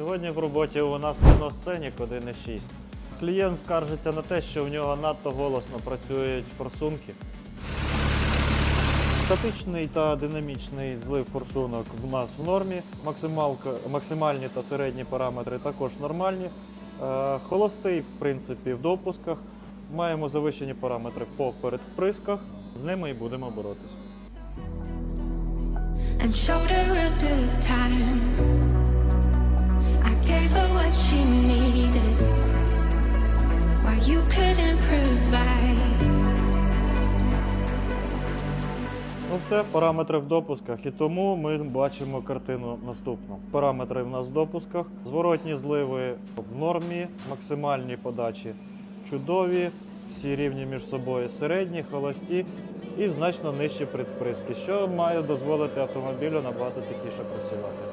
Сьогодні в роботі у нас моносценік 1.6. Клієнт скаржиться на те, що в нього надто голосно працюють форсунки. Статичний та динамічний злив форсунок в нас в нормі. Максимальні та середні параметри також нормальні. Е, Холостий, в принципі, в допусках. Маємо завищені параметри по передвприсках. З ними і будемо боротися. Ну, все, параметри в допусках. І тому ми бачимо картину наступну. Параметри в нас в допусках. Зворотні зливи в нормі, максимальні подачі чудові, всі рівні між собою середні, холості і значно нижчі предвприски, що має дозволити автомобілю набагато тихіше працювати.